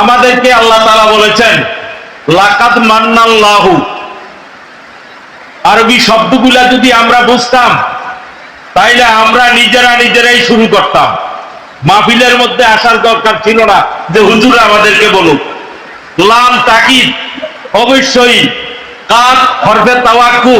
আমাদেরকে আল্লাহ তাআলা বলেছেন লাকাত মান্নাল্লাহু। আরবি শব্দগুলা যদি আমরা বুঝতাম, তাইলে আমরা নিজেরা নিজেরাই শুরু করতাম। মাহফিলের মধ্যে আসার দরকার ছিল না যে হুজুর আমাদেরকে বলুক। লাম তাকিদ, অবশ্যই কাত হরফে তাওয়াক্কু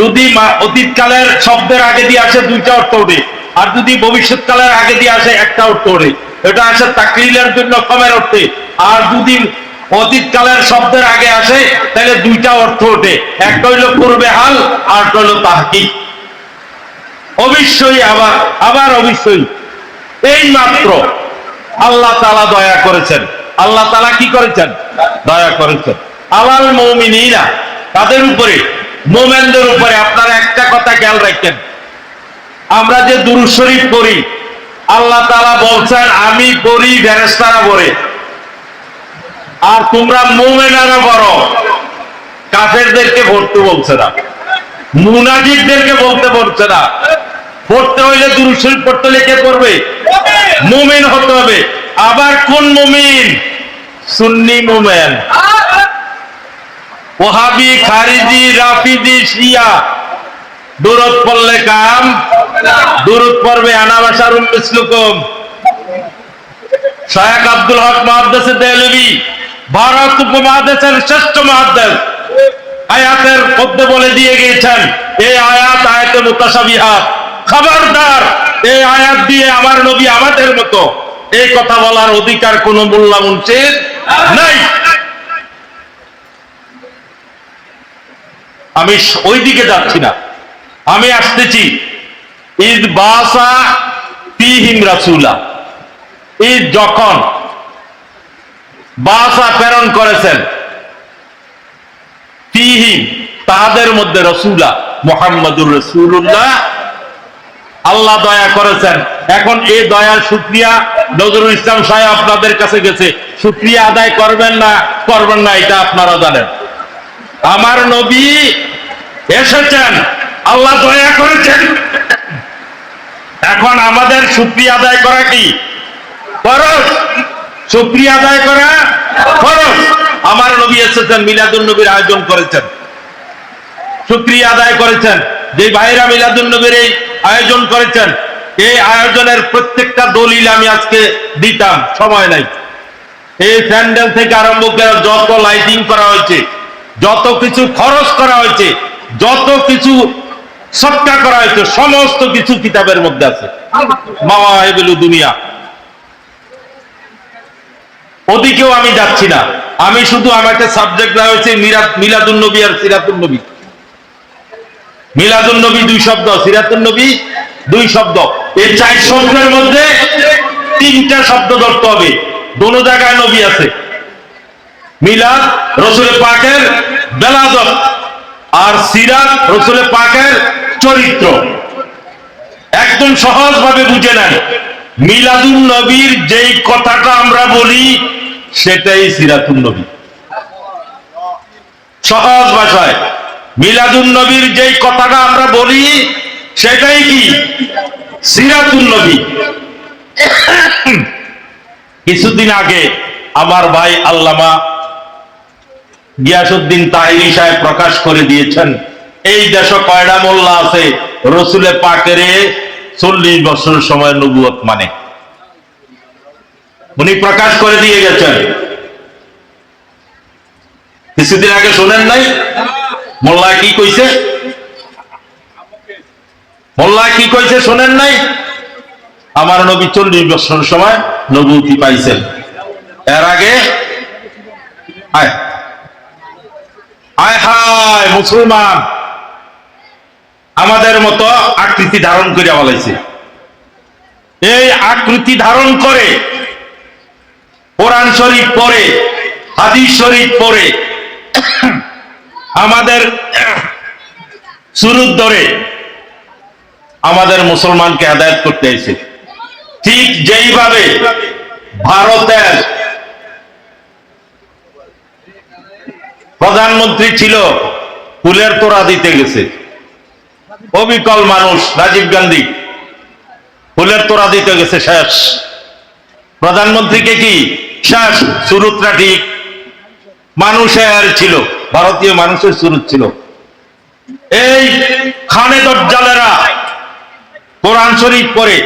যদি অতীতকালের শব্দের আগে দিয়ে আসে দুইটা অর্থ ওঠে আর যদি ভবিষ্যৎকালের আগে দিয়ে আসে, একটা অর্থ ওঠে এটা আসে তাকরিলের জন্য কমের অর্থে। আর যদি অতীতকালের শব্দের আগে আসে, তাহলে দুইটা অর্থ ওঠে। একটা হইল পূর্বে হাল, আর হইল তাহকিক। অবশ্যই আবার আবার অবশ্যই। এই মাত্র আল্লাহ তালা দয়া করেছেন। আল্লাহ তালা কি করেছেন? দয়া করেছেন। আলাল মৌমিনা তাদের উপরে? মোমেনদের উপরে। আপনারা একটা কথা খেয়াল রাখেন। আমরা যে দুরুদ শরীফ পড়ি, আল্লাহ তালা বলছেন, আমি পড়ি ফেরেস্তারা পড়ে। আর তোমরা মোমেনারা বড় কাফেরদেরকে ভরতে বলছে না। মুনাজিকদেরকে বলতে বলছে না। পড়তে হইলে দুরুদ শরীফ পড়তে হলে কে পড়বে? মুমিন হতে হবে। আবার কোন মুমিন? সুন্নি মুমেন। ওহাবি, খারিজি, রাফিজি, শিয়া। দূরত পড়লে কাম, দূরত পড়বে আনাবাসার মিসলুকুম শায়েখ আব্দুল হক মহাদ্দেশে দেলবি ভারত উপমহাদেশের শ্রেষ্ঠ মহাদ্দেশ। আয়াতের মধ্যে বলে দিয়ে গিয়েছেন এই আয়াত আয়াতে মুতাসাবিহাত খবরদার এই আয়াত দিয়ে আমার নবী আমাদের মতো। এই কথা বলার অধিকার কোন মোল্লা মুন্সির নাই। আমি ওই দিকে যাচ্ছি না। আমি আসতেছি। ঈদ বাসা তিহিম রাসুলা। ঈদ যখন বাসা প্রেরণ করেছেন, ফিহিম তাহাদের মধ্যে রসুলা মোহাম্মদুর রসুল্লাহ আল্লাহ দয়া করেছেন। এখন এই দয়ার সুক্রিয়া নজরুল ইসলাম সাহেব আপনাদের কাছে গেছে। সুক্রিয়া আদায় করবেন না করবেন না, এটা আপনারা জানেন। আমার নবী এসেছেন। আল্লাহ দয়া করেছেন। এখন আমাদের সুক্রিয়া আদায় করা কি? ফরজ। সুক্রিয়া আদায় করা ফরজ। আমার নবী এসেছেন মিলাদুল নবীর আয়োজন করেছেন। সুক্রিয়া আদায় করেছেন। যে ভাইরা মিলাদুল নবীর এই আয়োজন করেছেন, এই আয়োজনের প্রত্যেকটা দলিল আমি আজকে দিতাম, সময় নাই। এই স্যান্ডেল থেকে আরম্ভ করে যত লাইটিং করা হয়েছে, যত কিছু খরচ করা হয়েছে, যত কিছু সৎকা করা হয়েছে, সমস্ত কিছু কিতাবের মধ্যে আছে। মামা হেবেলু দুনিয়া। ওদিকেও আমি যাচ্ছি না। আমি শুধু আমাকে সাবজেক্ট দেওয়া হয়েছে মিলাদুল নবী আর সিরাতুল নবী। মিলাদুল নবী দুই শব্দ সিরাতুল নবী দুই শব্দ। এই চার শব্দের মধ্যে তিনটা শব্দ ধরতে হবে। দোনো জায়গায় নবী আছে। মিলাদ রসুল পাকের বেলাদত আর সিরাত রসুল পাকের চরিত্র। একদম সহজ ভাবে বুঝে নেন। মিলাদুল নবীর যেই কথাটা আমরা বলি, সেটাই সিরাতুল নবী। সহজ ভাষায়। মিলাদুল নবীর যেই কথাটা আমরা বলি, সেটাই কি? সিরাতুল নবী। কিছুদিন আগে আমার ভাই আল্লামা গিয়াসুদ্দিন তাহিরি সাহেব প্রকাশ করে দিয়েছেন। এই দেশ কয়টা মোল্লা আছে? রসুলে পাকেরে চল্লিশ বছর সময় নবুয়ত মানে। উনি প্রকাশ করে দিয়ে গেছেন। কিছুদিন আগে শোনেন নাই? মোল্লা কি কইছে? মোল্লা কি কইছে শোনেন নাই? আমার নবী চল্লিশ বছর সময় নবুতি পাইছেন। এর আগে? আয়। আয় হায়, মুসলমান! আমাদের মতো আকৃতি ধারণ করে বলাইছে। এই আকৃতি ধারণ করে, কোরআন শরীফ পরে হাদিস শরীফ পরে আমাদের শুরুর ধরে আমাদের মুসলমানকে আদায়ত করতে এসে ঠিক যেইভাবে ভারতের প্রধানমন্ত্রী ছিল, ফুলের তোরা দিতে গেছে। অবিকল মানুষ, রাজীব গান্ধী। ফুলের তোড়া দিতে গেছে শেষ। প্রধানমন্ত্রীকে কি শেষ? সুরতটা ঠিক। মানুষের ছিল, ভারতীয় মানুষের সুরত ছিল। এই খানে দজ্জালেরা কোরআন শরীফ পরে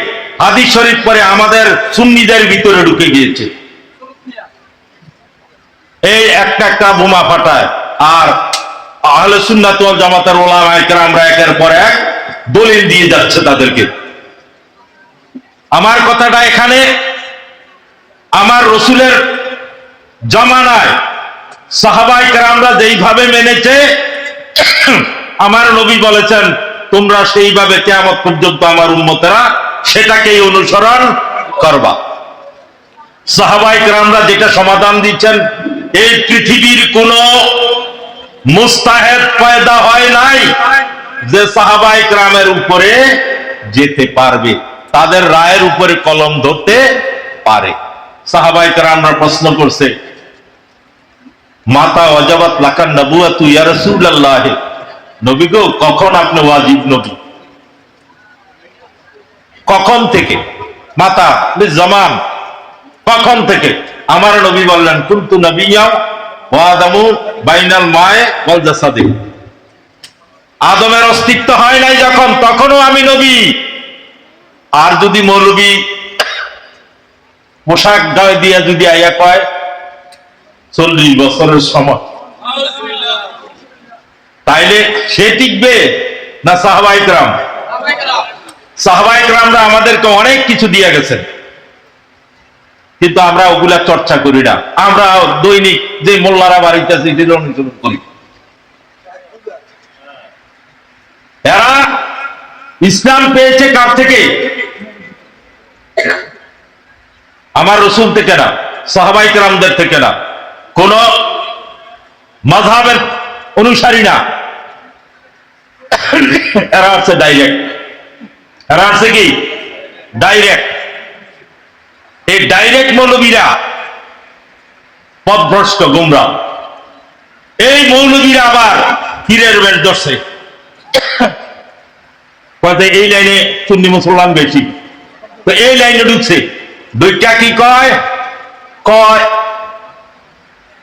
হাদিস শরীফ পরে আমাদের সুন্নিদের ভিতরে ঢুকে গিয়েছে। এই একটা একটা বোমা ফাটায়, আর আহলে সুন্নাত ওয়াল জামাতের ওলামা আমরা একের পর এক দলিল দিয়ে যাচ্ছে তাদেরকে। আমার কথাটা এখানে, আমার রসুলের জমানায় যেইভাবে মেনেছে, আমার নবী বলেছেন, তোমরা সেইভাবে কেমন পর্যন্ত আমার উন্মতেরা সেটাকেই অনুসরণ করবা। সাহাবাই যেটা সমাধান দিচ্ছেন, এই পৃথিবীর কোন মুস্তাহেদ পয়দা হয় নাই যে সাহাবাই গ্রামের উপরে যেতে পারবে, তাদের রায়ের উপরে কলম ধরতে পারে। সাহাবাই আমরা প্রশ্ন করছে, মাতা ওয়াজাবাত লাকান নবুয়াতু ইয়া রাসূলুল্লাহ? নবী গো, কখন আপনি ওয়াজিব নবী? কখন থেকে? মাতা জামান কখন থেকে? আমার নবী বললেন, কুন্তু নবিয়া আদমের অস্তিত্ব হয় নাই যখন, তখনও আমি নবী। আর যদি মৌলবী পোশাক গায়ে দিয়া যদি আইয়া কয়, চল্লিশ বছরের সময়। তাইলে সে টিকবে না সাহবাইকরাম সাহবাইকরামরা আমাদেরকে অনেক কিছু দিয়ে গেছেন। কিন্তু আমরা ওগুলা চর্চা করি না। আমরা দৈনিক যে মোল্লারা বাড়িতে আছে সেটা অনুসরণ করি। এরা ইসলাম পেয়েছে কার থেকে? আমার রসুল থেকে না, সাহাবাইকরামদের থেকে না। কোন মাঝাবের অনুসারী না। এরা আছে ডাইরেক্ট এরা আছে কি? ডাইরেক্ট এই ডাইরেক্ট মৌলবীরা পথভ্রষ্ট গুমরা। এই মৌলবীরা আবার তীরের বেশ কয় এই লাইনে সুন্নি মুসলমান বেশি। তো এই লাইনে ঢুকছে। দুইটা কি কয়? কয়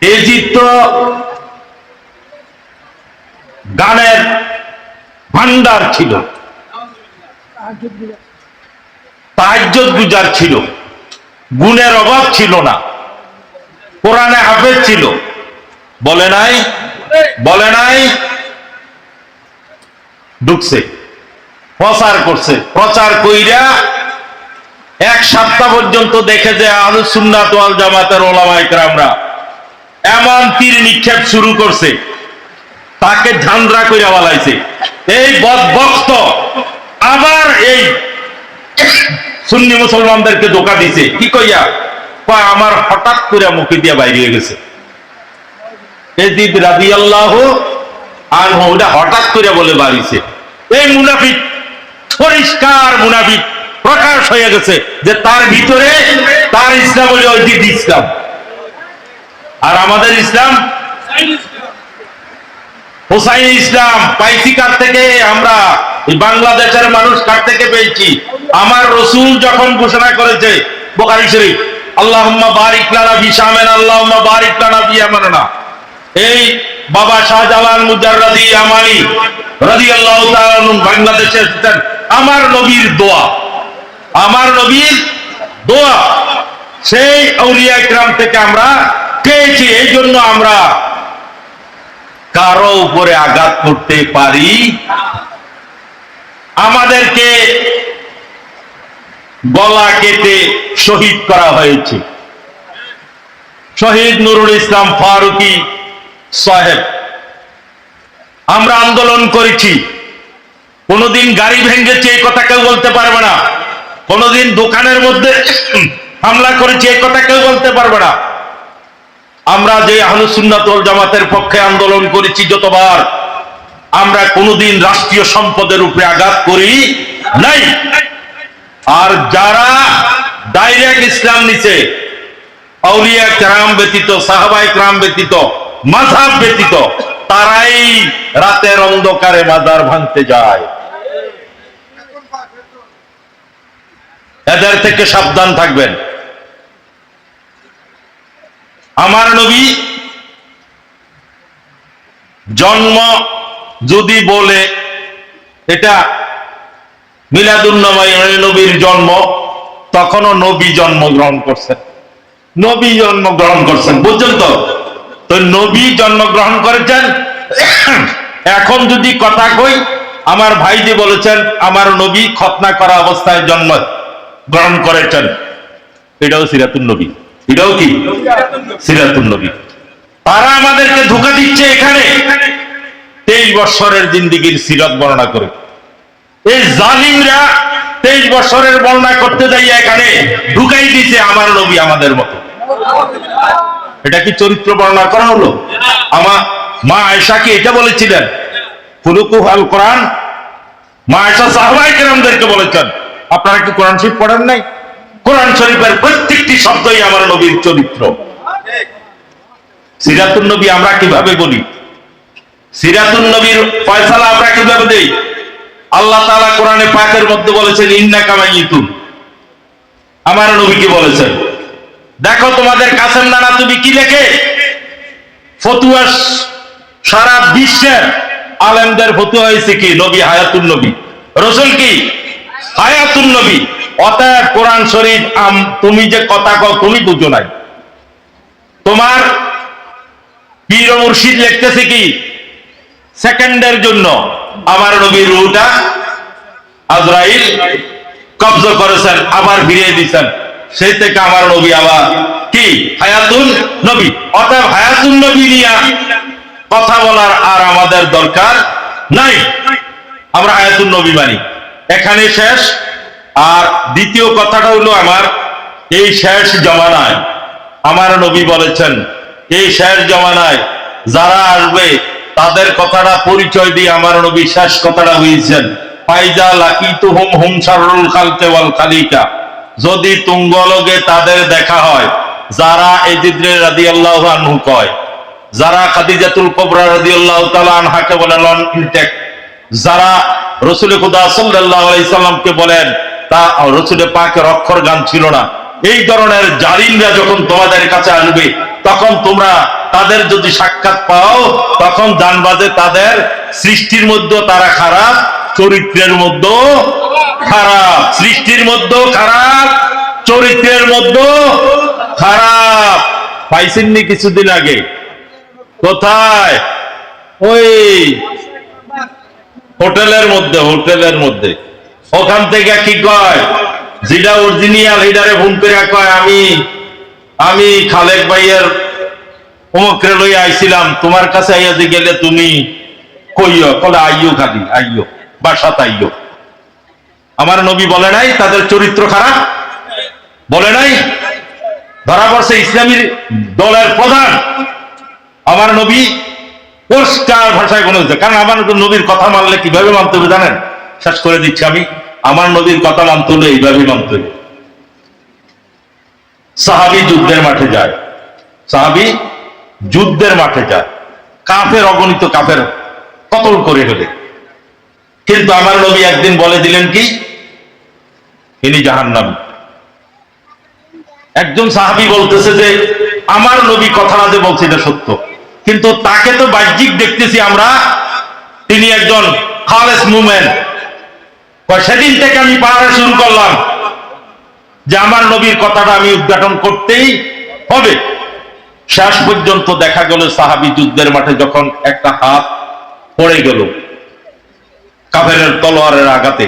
ইজিপ্ত গানের ভান্ডার ছিল। তাজ্জত গুজার ছিল। গুণের অভাব ছিল না। কোরআনে হাফেজ ছিল। বলে নাই? বলে নাই? ঢুকছে। প্রচার করছে। প্রচার কইরা এক সপ্তাহ পর্যন্ত দেখে যে আলুসুন্নাত ওয়াল জামাতের ওলামা ইকরামরা এমন তীর নিক্ষেপ শুরু করছে, তাকে ঝান্ডা কইরা বলাইছে। এই বদভক্ত আবার এই সুন্নি মুসলমানদেরকে ধোকা দিছে কি কইয়া? আমার হঠাৎ করে মুখে দিয়া বাইরে গেছে। হঠাৎ করে বলে বাড়িছে। এই মুনাফিক, পরিষ্কার মুনাফিক, প্রকাশ হয়ে গেছে যে তার ভিতরে তার ইসলাম হলো ইসলাম। আর আমাদের ইসলাম? হোসাইন ইসলাম। পাইছি কার থেকে আমরা বাংলাদেশের মানুষ কার থেকে পেয়েছি? আমার রসুল যখন ঘোষণা করেছে বোকারি শরীফ, আল্লাহুম্মা আল্লাহুম্মা এই বাবা বাংলাদেশে এসেছেন। আমার নবীর দোয়া, আমার নবীর দোয়া, সেই আউলিয়া ইকরাম থেকে আমরা পেয়েছি। এই জন্য আমরা কারও উপরে আঘাত করতে পারি আমাদেরকে গলা কেটে শহীদ করা হয়েছে। শহীদ নুরুল ইসলাম ফারুকি সাহেব, আমরা আন্দোলন করেছি। কোনদিন গাড়ি ভেঙেছে, এই কথা কেউ বলতে পারবে না। কোনদিন দোকানের মধ্যে হামলা করেছে, এই কথা কেউ বলতে পারবে না। আমরা যে আহলুসুন্নাতল জামাতের পক্ষে আন্দোলন করেছি যতবার আমরা কোনোদিন রাষ্ট্রীয় সম্পদের উপরে আঘাত করি নাই। আর যারা ডাইরেক্ট ইসলাম নিছে, আউলিয়া ক্রাম ব্যতীত সাহাবাই ক্রাম ব্যতীত মাঝাব ব্যতীত, তারাই রাতের অন্ধকারে মাজার ভাঙতে যায়। এদের থেকে সাবধান থাকবেন। আমার নবী জন্ম যদি বলে এটা মিলাদুন্নবী নবীর জন্ম, তখনও নবী জন্মগ্রহণ করছেন। নবী জন্মগ্রহণ করছেন, বুঝছেন তো? তো নবী জন্মগ্রহণ করেছেন। এখন যদি কথা কই, আমার ভাই যে বলেছেন, আমার নবী খতনা করা অবস্থায় জন্ম গ্রহণ করেছেন। এটাও সিরাতুন নবী। এটাও কি? সিরাতুন নবী। তারা আমাদেরকে ধোকা দিচ্ছে এখানে। তেইশ বৎসরের জিন্দিগির সিরাত বর্ণনা করে। এই জালিমরা তেইশ বছরের বর্ণনা করতে যাই এখানে ঢুকাই দিছে আমার নবী আমাদের মতো। এটা কি চরিত্র বর্ণনা করা হলো? আমার মা আয়সা কি এটা বলেছিলেন? ফুলুকু আল কোরআন। মা আয়সা সাহবাই কেরামদেরকে বলেছেন, আপনারা কি কোরআন শরীফ পড়েন নাই? কোরআন শরীফের প্রত্যেকটি শব্দই আমার নবীর চরিত্র। সিরাতুন নবী আমরা কীভাবে বলি? সিরাতুন ফয়সালা আমরা কীভাবে দেই? আল্লাহ কোরআনে পাকের মধ্যে বলেছেন ইন্না আমার নবীকে বলেছেন, দেখো তোমাদের কাসেম নানা তুমি কি লেখে ফতুয়া সারা বিশ্বের আলেমদের ফতুয়া হয়েছে কি? নবী, হায়াতুন নবী। রসুল কি? হায়াতুন নবী। অতএব কোরআন শরীফ আম, তুমি যে কথা কও, তুমি বুঝো নাই। তোমার পীর মুর্শিদ লিখতেছে কি? সেকেন্ডের জন্য আমার নবীর রুটা আজরাইল কবজ করেছেন, আবার ফিরিয়ে দিচ্ছেন সেই থেকে আমার নবী আবার কি? হায়াতুন নবী। অর্থাৎ হায়াতুন নবী নিয়ে কথা বলার আর আমাদের দরকার নাই। আমরা হায়াতুন নবী মানি। এখানে শেষ। আর দ্বিতীয় কথাটা হলো আমার, এই শেষ জমানায় আমার নবী বলেছেন, এই শেষ জমানায় যারা আসবে তাদের কথাটা পরিচয় দিয়ে আমার শেষ কথাটা হয়েছেন যদি তুঙ্গলগে তাদের দেখা হয়, যারা যারা খাদিজাতুল কবরা রাদি আল্লাহ তালা আনহাকে বলে ইনটেক যারা রসুল খুদা বলেন, তা রসুলে পাকের অক্ষর গান ছিল না। এই ধরনের জালিমরা যখন তোমাদের কাছে আসবে তখন তোমরা তাদের যদি সাক্ষাৎ পাও, তখন জানবা যে তাদের সৃষ্টির মধ্যে তারা খারাপ, চরিত্রের মধ্যে খারাপ। সৃষ্টির মধ্যে খারাপ, চরিত্রের মধ্যে খারাপ। পাইছেননি কিছুদিন আগে? কোথায়? ওই হোটেলের মধ্যে হোটেলের মধ্যে। ওখান থেকে কি কয়? যেটা অরিজিনাল হিডারে ফোন করে কয়, আমি আমি খালেক ভাইয়ের অমুকরে লই আইছিলাম, তোমার কাছে আইয়া গেলে তুমি কইও, কলে আইও খালি আইও বাসাত আইও আমার নবী বলে নাই, তাদের চরিত্র খারাপ? বলে নাই? ধরা পড়ছে ইসলামী দলের প্রধান। আমার নবী পরিষ্কার ভাষায় কোনো কারণ আমার নবীর কথা মানলে কীভাবে মানতে হবে জানেন? শেষ করে দিচ্ছি আমি, আমার নবীর কথা মানতে হলে এইভাবেই মানতে হবে। সাহাবি যুদ্ধের মাঠে যায়। সাহাবি যুদ্ধের মাঠে যায়। কাফের অগণিত কাফের কতল করে ফেলে। কিন্তু আমার নবী একদিন বলে দিলেন কি? ইনি জাহান্নামী। একজন সাহাবি বলতেছে যে, আমার নবী কথাটা যে বলছে এটা সত্য। কিন্তু তাকে তো বাহ্যিক দেখতেছি আমরা, তিনি একজন খালেস মুমেন্ট সেদিন থেকে আমি পাহাড়ে শুরু করলাম। যে আমার নবীর কথাটা আমি উদ্ঘাটন করতেই হবে। শেষ পর্যন্ত দেখা গেল সাহাবি যুদ্ধের মাঠে যখন একটা হাত পড়ে গেল কাফের তলোয়ারের আঘাতে।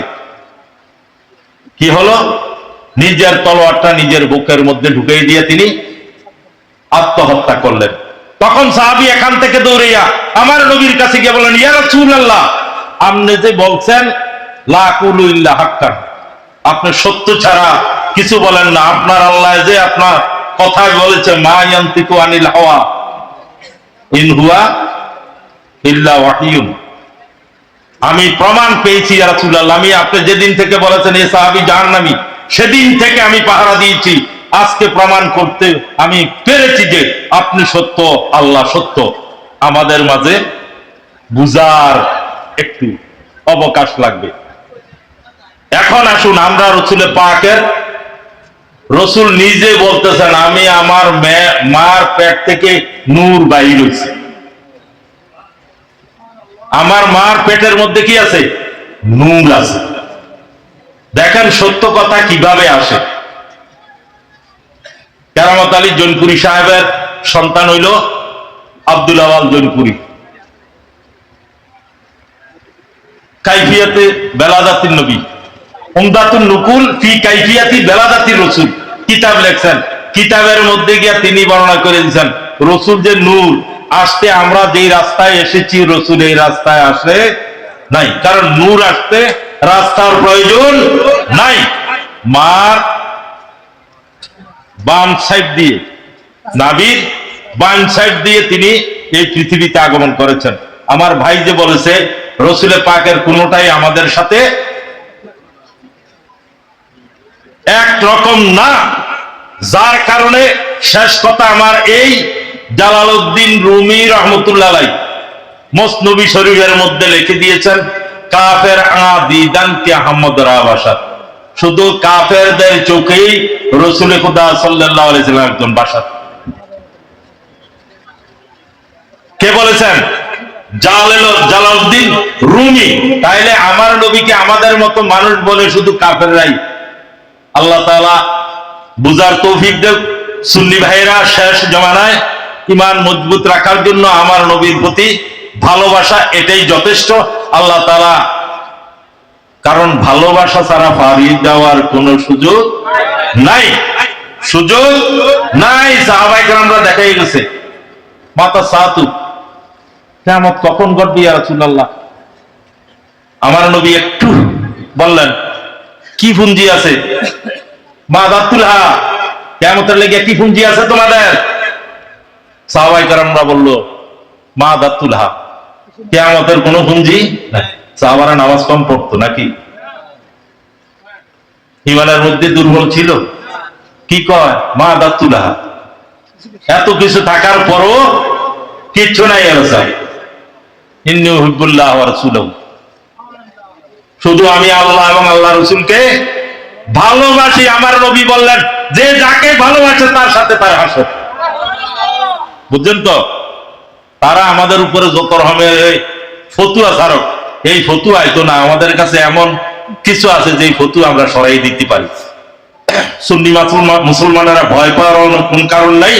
কি হলো? নিজের তলোয়ারটা নিজের বুকের মধ্যে ঢুকিয়ে দিয়ে তিনি আত্মহত্যা করলেন। তখন সাহাবি এখান থেকে দৌড়িয়া আমার নবীর কাছে গিয়ে বলেন ইয়া রাসূলুল্লাহ, আপনি যে বলছেন, লা কুলু ইল্লা হাক্কান, আপনি সত্য ছাড়া কিছু বলেন না, আপনার আল্লাহ যে আপনার কথা বলেছে, মা ইয়ান্তিকু আনিল হাওয়া ইন হুয়া ইল্লা ওয়াহিয়ুন। আমি প্রমাণ পেয়েছি রাসূলুল্লাহ, আমি আপনি যেদিন থেকে বলেছেন এই সাহাবী জাহান্নামী সেদিন থেকে আমি পাহারা দিয়েছি। আজকে প্রমাণ করতে আমি পেরেছি যে আপনি সত্য, আল্লাহ সত্য। আমাদের মাঝে বুজার একটু অবকাশ লাগবে। এখন আসুন, আমরা রসুলে পাকের রসুল নিজে বলতেছেন, আমি আমার মার পেট থেকে নূর বাইর হয়েছে আমার মার পেটের মধ্যে কি আছে? নূর আছে। দেখেন সত্য কথা কীভাবে আসে। কেরামত আলী জনপুরি সাহেবের সন্তান হইল আব্দুল আওয়াল জনপুরি। কাইফিয়াতে বেলাদাতির নবী। উমদাতুল নুকুল ফি কাইফিয়াতি বেলাদাতির রসুল। কিতাব লেখছেন। কিতাবের মধ্যে গিয়া তিনি বর্ণনা করে দিয়েছেন রসুল যে নূর, আসতে আমরা যেই রাস্তায় এসেছি, রসুল এই রাস্তায় আসে নাই। কারণ নূর আসতে রাস্তার প্রয়োজন নাই। মার বাম সাইড দিয়ে, নাবির বাম সাইড দিয়ে তিনি এই পৃথিবীতে আগমন করেছেন। আমার ভাই যে বলেছে রসুলে পাকের কোনোটাই আমাদের সাথে এক রকম না। যার কারণে শেষ কথা আমার এই জালালউদ্দিন রুমি রহমতুল্লাহ মসনবী শরীফের মধ্যে লিখে দিয়েছেন, কাফের আদিদান কে আহমদ রাবাসাত শুধু কাফেরদের চোখেই রসুল খুদা সাল্লাম একজন বাসাত কে বলেছেন? জালাল- জালালউদ্দিন রুমি। তাইলে আমার নবীকে আমাদের মতো মানুষ বলে শুধু কাফেররাই আল্লাহ তাআলা বুজার তৌফিক দেব সুন্নি ভাইরা শেষ জমানায় ইমান মজবুত রাখার জন্য আমার নবীর প্রতি ভালোবাসা এটাই যথেষ্ট। আল্লাহ তাআলা কারণ ভালোবাসা ছাড়া পাড়িয়ে দেওয়ার কোনো সুযোগ নাই। সুযোগ নাই সাহাবাই আমরা দেখাই গেছে। মাতা কেমন কখন ঘটবে রাসূলুল্লাহ? আমার নবী একটু বললেন কি পুঞ্জি আছে? মা দাতুলহা কেমতের লেগে কি পুঞ্জি আছে তোমাদের? সাহাবাই কারামরা বলল, মা দাতুলহা কেমতের কোনো পুঞ্জি সাহাবারা নামাজ কম পড়তো নাকি? ইমানের মধ্যে দুর্বল ছিল। কি কয়? মা দাতুলহা এত কিছু থাকার পরও কিচ্ছু নাই এরসা ইন্নি হুব্বুল্লাহ রাসূলুহু। শুধু আমি আল্লাহ এবং আল্লাহ রসুলকে ভালোবাসি, আমার নবী বললেন, যে যাকে ভালোবাসে তার সাথে তার হাসে বুঝছেন তো? তারা আমাদের উপরে যত রকমের ফতুয়া ছাড়ক, এই ফতুয়াই তো না, আমাদের কাছে এমন কিছু আছে যে ফতুয়া আমরা সরাই দিতে পারি। সুন্নি মুসলমান মুসলমানেরা ভয় পাওয়ার কোন কারণ নাই।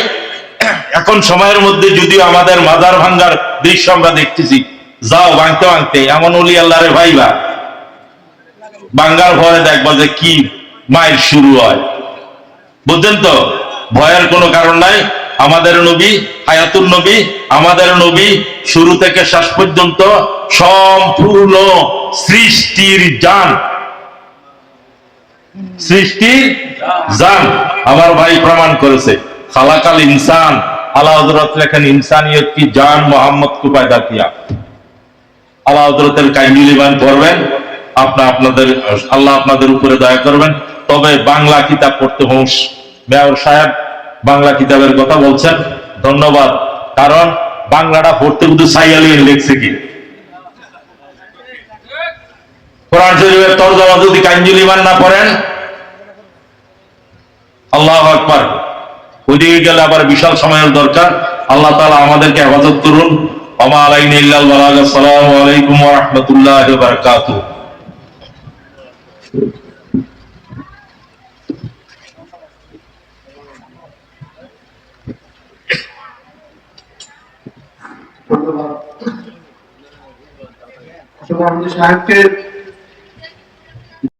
এখন সময়ের মধ্যে যদিও আমাদের মাজার ভাঙ্গার দৃশ্য আমরা দেখতেছি, যাও ভাঙতে ভাঙতে, এমন অলি আল্লাহরে ভাইবা। বাঙ্গার ভয়ে দেখবা যে কি মায়ের শুরু হয়। বুঝছেন তো? ভয়ের কোনো কারণ নাই। আমাদের নবী হায়াতুল নবী, আমাদের নবী শুরু থেকে শেষ পর্যন্ত সম্পূর্ণ সৃষ্টির জান। সৃষ্টির জান। আমার ভাই প্রমাণ করেছে। খালাকাল ইনসান। আল্লাহ হজরত লেখেন, ইনসানিয়ত কি জান মোহাম্মদ কু পয়দা কিয়া আল্লাহ হজরতের কাইমিল ইমান করবেন আপনা আপনাদের, আল্লাহ আপনাদের উপরে দয়া করবেন। তবে বাংলা কিতাব পড়তে হোস মেয়র সাহেব বাংলা কিতাবের কথা বলছেন। ধন্যবাদ। কারণ বাংলাটা পড়তে কিন্তু সাইয়ালি লিখছে কি? কোরআন শরীফের তর্জমা যদি কাঞ্জুল ইমান না পড়েন, আল্লাহ আকবার। ওইদিকে গেলে আবার বিশাল সময়ের দরকার। আল্লাহ তালা আমাদেরকে হেফাজত করুন। ওমা আলাইনা ইল্লাল বালাগ আলাইকুম ওয়া রাহমাতুল্লাহি ধন্যবাদ। সাহেবকে